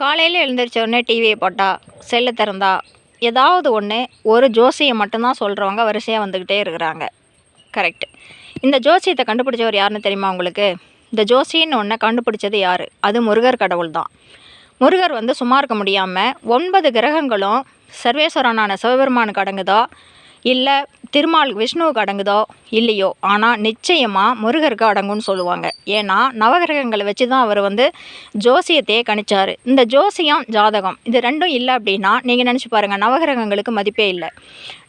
காலையில் எழுந்திரிச்சோடனே டிவியை போட்டால் செல்லை திறந்தா ஏதாவது ஒன்று ஒரு ஜோசியை மட்டும்தான் சொல்கிறவங்க வரிசையாக வந்துக்கிட்டே இருக்கிறாங்க. கரெக்ட் இந்த ஜோசியத்தை கண்டுபிடிச்சவர் யாருன்னு தெரியுமா உங்களுக்கு? இந்த ஜோசின்னு ஒன்றை கண்டுபிடிச்சது யார்? அது முருகர் கடவுள் தான். முருகர் வந்து சும்மா இருக்க முடியாமல் ஒன்பது கிரகங்களும் சர்வேஸ்வரனான சிவபெருமானுக்கு அடங்குதா? இல்லை திருமால் விஷ்ணுவுக்கு அடங்குதோ இல்லையோ? ஆனால் நிச்சயமாக முருகருக்கு அடங்கும்னு சொல்லுவாங்க. ஏன்னா நவகிரகங்களை வச்சு தான் அவர் வந்து ஜோசியத்தையே கணிச்சார். இந்த ஜோசியம் ஜாதகம் இது ரெண்டும் இல்லை அப்படின்னா நீங்கள் நினச்சி பாருங்கள் நவகிரகங்களுக்கு மதிப்பே இல்லை.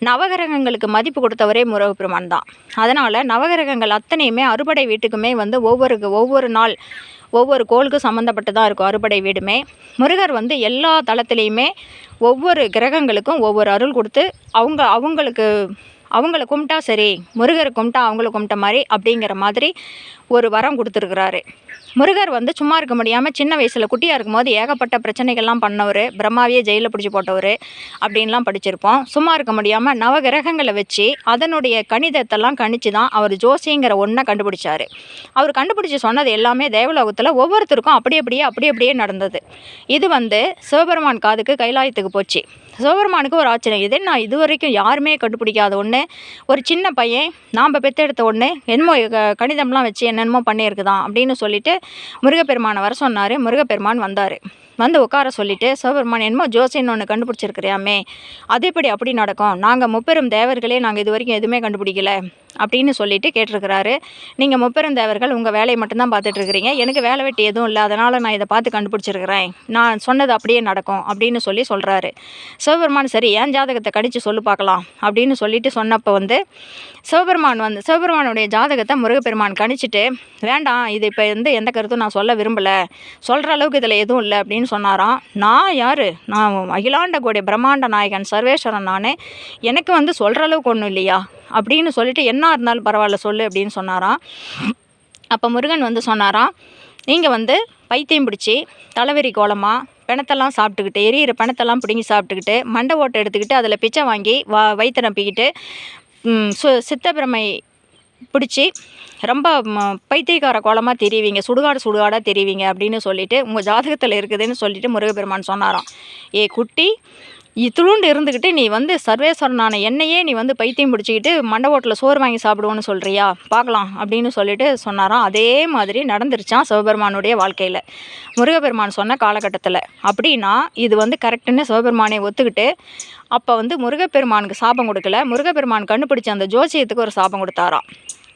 நவகிரகங்களுக்கு மதிப்பு கொடுத்தவரே முருகப்பெருமான் தான். அதனால் நவகிரகங்கள் அத்தனையுமே அறுபடை வீட்டுக்குமே வந்து ஒவ்வொரு ஒவ்வொரு நாள் ஒவ்வொரு கோளுக்கும் சம்மந்தப்பட்டு தான் இருக்கும் அறுபடை வீடுமே. முருகர் வந்து எல்லா தளத்துலேயுமே ஒவ்வொரு கிரகங்களுக்கும் ஒவ்வொரு அருள் கொடுத்து அவங்க அவங்களுக்கு அவங்கள கும்பிட்டா சரி முருகரை கும்பிட்டா அவங்கள கும்பிட்ட மாதிரி அப்படிங்கிற மாதிரி ஒரு வரம் கொடுத்துருக்குறாரு. முருகர் வந்து சும்மா இருக்க முடியாமல் சின்ன வயசில் குட்டியாக இருக்கும்போது ஏகப்பட்ட பிரச்சனைகள்லாம் பண்ணவர் பிரம்மாவையே ஜெயிலில் பிடிச்சி போட்டவர் அப்படின்லாம் படிச்சிருப்போம். சும்மா இருக்க முடியாமல் நவகிரகங்களை வச்சு அதனுடைய கணிதத்தெல்லாம் கணிச்சு தான் அவர் ஜோசிங்கிற ஒன்றை கண்டுபிடிச்சார். அவர் கண்டுபிடிச்சி சொன்னது எல்லாமே தேவலோகத்தில் ஒவ்வொருத்தருக்கும் அப்படி அப்படியே அப்படி அப்படியே நடந்தது. இது வந்து சிவபெருமான் காதுக்கு கைலாயத்துக்கு போச்சு. சிவபெருமானுக்கு ஒரு ஆச்சரியம். இதே நான் இது வரைக்கும் யாருமே கண்டுபிடிக்காத ஒன்று ஒரு சின்ன பையன் நாம் பெற்றெடுத்த உடனே என்னமோ க- கணிதம்லாம் வச்சு என்னென்னமோ பண்ணியிருக்குதான் அப்படின்னு சொல்லிட்டு முருகப்பெருமானை வர சொன்னார். முருகப்பெருமான் வந்தார். வந்து உட்கார சொல்லிட்டு சிவபெருமான் என்னமோ ஜோசியன்னு ஒன்று கண்டுபிடிச்சிருக்கிறியாமே? அது எப்படி அப்படி நடக்கும்? நாங்கள் முப்பெரும் தேவர்களே நாங்கள் இது வரைக்கும் எதுவுமே கண்டுபிடிக்கல. அப்படின்னு சொல்லிட்டு கேட்டிருக்கிறாரு. நீங்கள் முப்பெரும் தேவர்கள் உங்கள் வேலையை மட்டும்தான் பார்த்துட்ருக்கிறீங்க எனக்கு வேலை வெட்டி எதுவும் இல்லை. அதனால் நான் இதை பார்த்து கண்டுபிடிச்சிருக்கிறேன். நான் சொன்னது அப்படியே நடக்கும். அப்படின்னு சொல்லி சொல்கிறாரு சிவபெருமான் சரி ஏன் ஜாதகத்தை கடித்து சொல்லு பார்க்கலாம். அப்படின்னு சொல்லிட்டு சொன்னப்போ வந்து சிவபெருமான் வந்து சிவபெருமானுடைய ஜாதகத்தை முருகப்பெருமான் கணிச்சிட்டு வேண்டாம் இது இப்போ வந்து எந்த கருத்தும் நான் சொல்ல விரும்பலை. சொல்கிற அளவுக்கு இதில் எதுவும் இல்லை. அப்படின்னு சொன்னாராம். நான் யார்? நான் அகிலாண்ட கோடி பிரம்மாண்ட நாயகன் சர்வேஸ்வரன் நான். எனக்கு வந்து சொல்கிற அளவுக்கு ஒன்றும் இல்லையா? அப்படின்னு சொல்லிட்டு என்ன இருந்தாலும் பரவாயில்ல சொல்லு அப்படின்னு சொன்னாராம். அப்போ முருகன் வந்து சொன்னாராம் நீங்கள் வந்து பைத்தியம் பிடிச்சி தலைவரி கோலமாக பிணத்தெல்லாம் சாப்பிட்டுக்கிட்டு எரியிற பிணத்தெல்லாம் பிடுங்கி சாப்பிட்டுக்கிட்டு மண்டை ஓட்டை எடுத்துக்கிட்டு அதில் பிச்சை வாங்கி வா வயிற்று நம்பிக்கிட்டு சு சித்தப்பிரமை பிடிச்சி ரொம்ப பைத்தியக்கார கோலமாக தெரிவிங்க சுடுகாடு சுடுகாடாக தெரிவிங்க அப்படின்னு சொல்லிட்டு உங்கள் ஜாதகத்தில் இருக்குதுன்னு சொல்லிட்டு முருகப்பெருமான் சொன்னாராம். ஏ குட்டி இத்துளுண்டு இருந்துக்கிட்டு நீ வந்து சர்வேஸ்வரனான என்னையே நீ வந்து பைத்தியம் பிடிச்சிக்கிட்டு மண்டை ஓட்டில் சோறு வாங்கி சாப்பிடுவோன்னு சொல்கிறியா பார்க்கலாம் அப்படின்னு சொல்லிட்டு சொன்னாராம். அதே மாதிரி நடந்துருச்சான் சிவபெருமானுடைய வாழ்க்கையில். முருகப்பெருமான் சொன்ன காலகட்டத்தில். அப்படின்னா இது வந்து கரெக்டுன்னு சிவபெருமானை ஒத்துக்கிட்டு அப்போ வந்து முருகப்பெருமானுக்கு சாபம் கொடுக்கல. முருகப்பெருமான் கண்டுபிடிச்ச அந்த ஜோசியத்துக்கு ஒரு சாபம் கொடுத்தாராம்.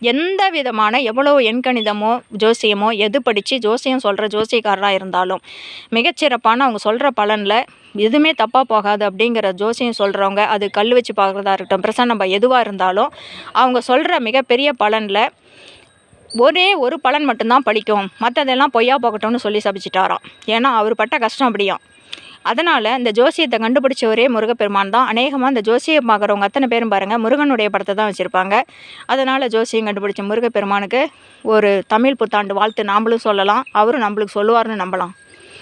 எந்த விதமான எவ்வளோ எண்கணிதமோ ஜோசியமோ எது படித்து ஜோசியம் சொல்கிற ஜோசியக்காரராக இருந்தாலும் மிகச்சிறப்பான அவங்க சொல்கிற பலனில் எதுவுமே தப்பாக போகாது அப்படிங்கிற ஜோசியம் சொல்கிறவங்க அது கல் வச்சு பார்க்குறதா இருக்கட்டும் பிரசன்னம் எதுவாக இருந்தாலும் அவங்க சொல்கிற மிகப்பெரிய பலனில் ஒரே ஒரு பலன் மட்டும்தான் படிக்கும். மற்றதெல்லாம் பொய்யா போகட்டும்னு சொல்லி சபிச்சிட்டாராம். ஏன்னா அவர் பட்ட கஷ்டம் அப்படியாம். அதனால் இந்த ஜோசியத்தை கண்டுபிடிச்சவரே முருகப்பெருமான் தான். அநேகமாக இந்த ஜோசியம் பார்க்குறவங்க அத்தனை பேரும் பாருங்கள் முருகனுடைய படத்தை தான் வச்சுருப்பாங்க. அதனால் ஜோசியம் கண்டுபிடிச்ச முருகப்பெருமானுக்கு ஒரு தமிழ் புத்தாண்டு வாழ்த்து நாமளும் சொல்லலாம். அவரும் நம்மளுக்கு சொல்லுவார்னு நம்பலாம்.